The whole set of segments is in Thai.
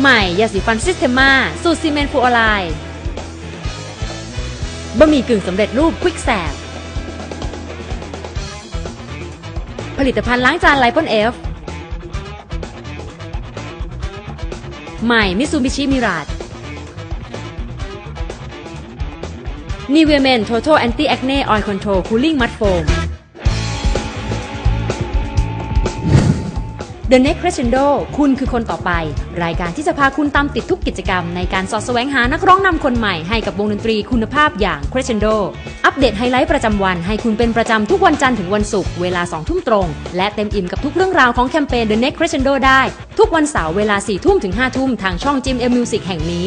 ใหม่ยาสีฟันซิสเทมาสูตรซีเมนต์ฟูออไลบะหมี่กึ่งสำเร็จรูปควิกแสบผลิตภัณฑ์ล้างจานไลปอนเอฟใหม่มิซูบิชิมิรา e นีเวเมน Total Anti Acne Oil Control Cooling Mud Foam The Next Crescendo คุณคือคนต่อไป รายการที่จะพาคุณตามติดทุกกิจกรรมในการสอดแสวงหานักร้องนำคนใหม่ให้กับวงดนตรีคุณภาพอย่าง Crescendo อัปเดตไฮไลท์ประจำวันให้คุณเป็นประจำทุกวันจันทร์ถึงวันศุกร์เวลา 2 ทุ่มตรง และเต็มอิ่มกับทุกเรื่องราวของแคมเปญ The Next Crescendo ได้ ทุกวันเสาร์เวลา 4 ทุ่มถึง 5 ทุ่มทางช่อง Jim M Music แห่งนี้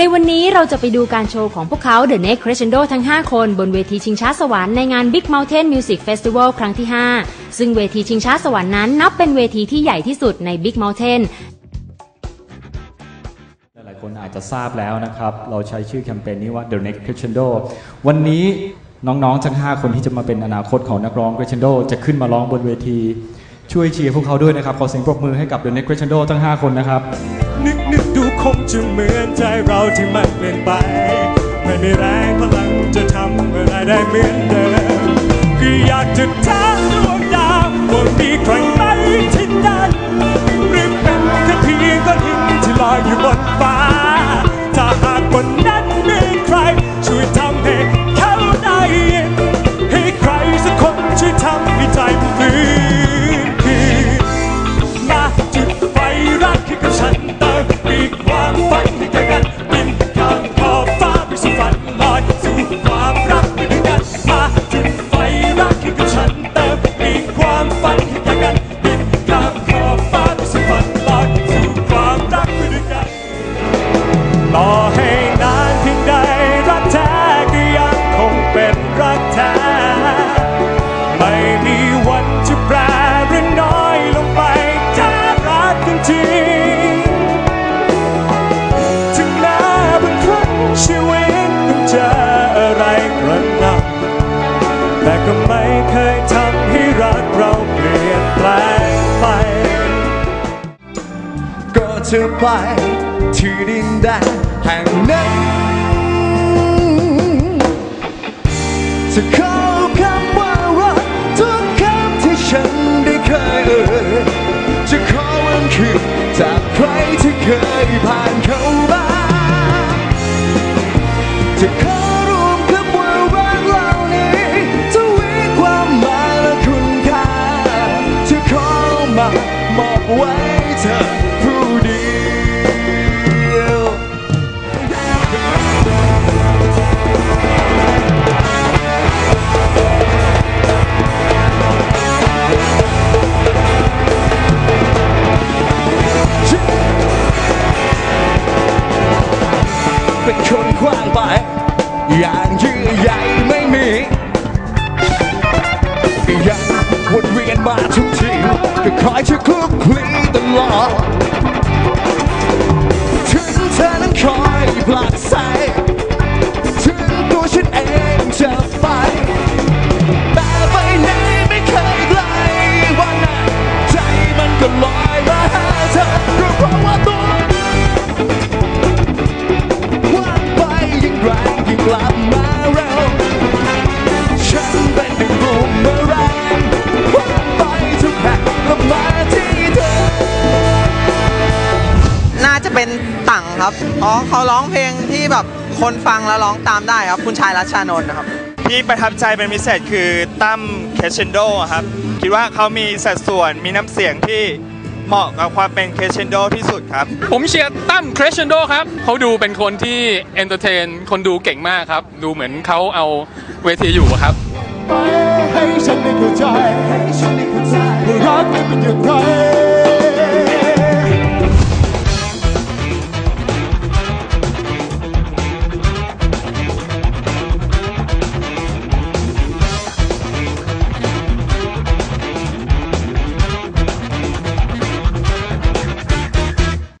ในวันนี้เราจะไปดูการโชว์ของพวกเขา The Next Crescendo ทั้ง 5 คนบนเวทีชิงช้าสวรรค์ในงาน Big Mountain Music Festival ครั้งที่ 5 ซึ่งเวทีชิงช้าสวรรค์นั้นนับเป็นเวทีที่ใหญ่ที่สุดใน Big Mountain หลายคนอาจจะทราบแล้วนะครับ เราใช้ชื่อแคมเปญนี้ว่า The Next Crescendo วันนี้น้องๆทั้ง 5 คนที่จะมาเป็นอนาคตของนักร้อง Crescendo จะขึ้นมาร้องบนเวที ช่วยเชียร์พวกเขาด้วยนะครับ ขอเสียงปรบมือให้กับ The Next Crescendo ทั้ง 5 คนนะครับนึกนึก งจะเหมือนใจเราที่มันเปลี่ยนไป ไม่มีแรงพลังจะทำอะไรได้เหมือนเดิมคืออยากจะถามดวงดาวว่ามีใครไหม เธอไปที่ดินแดนแห่งนั้นจะขอคำว่ารักทุกคำที่ฉันได้เคยเอ่ยจะขอวันคืนจากใครที่เคยผ่านเข้า ก็คอยจะคลุกคลีตลอดถึงเธอนั้นคอยผลักใสถึงตัวฉันเองจะไป แต่ไปไหนไม่เคยไกลวันนั้นใจมันก็ลอยมาหาเธอก็เพราะว่าตัวว่าไปยิ่งแรงยิ่งกลับมา เป็นตั่งครับ อ๋อเขาร้องเพลงที่แบบคนฟังแล้วร้องตามได้ครับ คุณชายรัชชานนท์นะครับ ที่ประทับใจเป็นพิเศษคือตั้มเคชเชนโดครับ คิดว่าเขามีสัดส่วนมีน้ำเสียงที่เหมาะกับความเป็นเคชเชนโดที่สุดครับ ผมเชียร์ตั้มคร e ช c นโดครับ เขาดูเป็นคนที่เอนเตอร์เทน คนดูเก่งมากครับ ดูเหมือนเขาเอาเวทีอยู่อะครับ ให้ฉันได้เข้าใจให้ฉันได้เข้าใจว่ารักมันเป็นอย่างไร